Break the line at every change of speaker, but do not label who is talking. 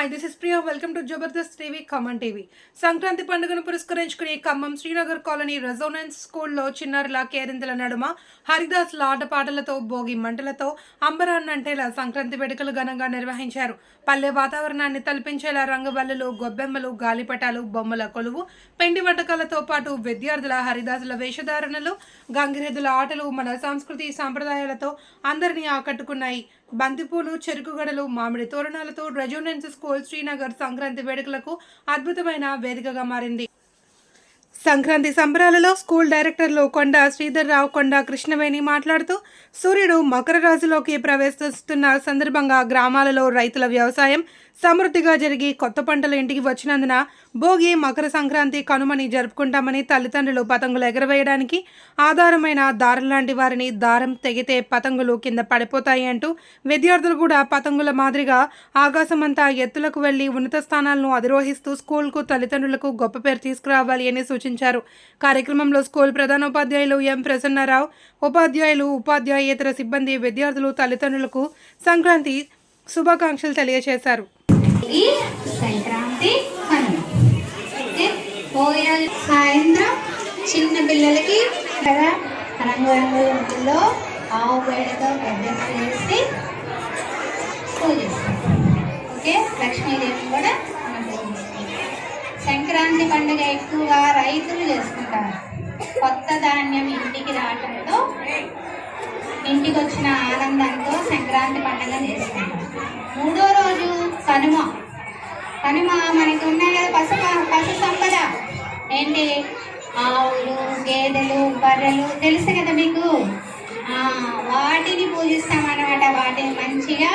Hi this is Priya welcome to Jabardasth TV Khammam TV Sankranti పండుగను పురస్కరించుకుని Khammam Srinagar colony Resonance స్కూల్లో చిన్నారుల కేరింతల నడుమ హరిదాసుల ఆటపాటలతో భోగి మంటలతో అంబరాన్నంటేలా సంక్రాంతి వేడుకలు ఘనంగా నిర్వహించారు. పల్లె వాతావరణాన్ని తలపించేలా రంగవల్లులు గొబ్బెమ్మలు గాలిపటాలు బొమ్మల కొలువు పిండి వంటకాలతో పాటు విద్యార్థుల హరిదాసుల వేషధారణలు గంగిరెద్దుల ఆటలు మన సంస్కృతి సాంప్రదాయాలతో అందరినీ ఆకట్టుకున్నాయి. బంతిపూలు చెరుకుగడలు మామిడి తోరణాలతో రెజోనెన్స్ స్కూల్ శ్రీనగర్ సంక్రాంతి వేడుకలకు అద్భుతమైన వేదికగా మారింది. సంక్రాంతి సంబరాలలో స్కూల్ డైరెక్టర్లు కొండ శ్రీధర్రావు కొండ కృష్ణవేణి మాట్లాడుతూ సూర్యుడు మకర రాశిలోకి ప్రవేశిస్తున్న సందర్భంగా గ్రామాలలో రైతుల వ్యవసాయం సమృద్ధిగా జరిగి కొత్త పంటలు ఇంటికి వచ్చినందున భోగి మకర సంక్రాంతి కనుమని జరుపుకుంటామని తల్లిదండ్రులు పతంగులు ఎగరవేయడానికి ఆధారమైన దారం లాంటి వారిని దారం తెగితే పతంగులు కింద పడిపోతాయి అంటూ విద్యార్థులు కూడా పతంగుల మాదిరిగా ఆకాశమంతా ఎత్తులకు వెళ్ళి ఉన్నత స్థానాలను అధిరోహిస్తూ స్కూల్కు తల్లిదండ్రులకు గొప్ప పేరు తీసుకురావాలి అని సూచించారు. కార్యక్రమంలో స్కూల్ ప్రధానోపాధ్యాయులు ఎం. ప్రసన్నరావు ఉపాధ్యాయులు ఉపాధ్యాయేతర సిబ్బంది విద్యార్థులు తల్లిదండ్రులకు సంక్రాంతి శుభాకాంక్షలు తెలియజేశారు.
ఈ సంక్రాంతి కనుమ ఓకే పోయిన సాయంత్రం చిన్న పిల్లలకి కదా రంగురంగుల ఆవు పేడతో పెద్దగా చేసి పూజిస్తాం ఓకే లక్ష్మీదేవి కూడా మనం పూజిస్తాం సంక్రాంతి పండుగ ఎక్కువగా రైతులు చేసుకుంటారు. కొత్త ధాన్యం ఇంటికి రావటంతో ఇంటికి వచ్చిన ఆనందంతో సంక్రాంతి పండుగ చేసుకుంటారు మూడో రోజు కనుమ. కానీ మా మనకి ఉన్నాయి కదా పశు పశు సంపద. ఏంటి? ఆవులు గేదెలు బర్రెలు తెలుసు కదా మీకు? వాటిని పూజిస్తామన్నమాట. వాటిని మంచిగా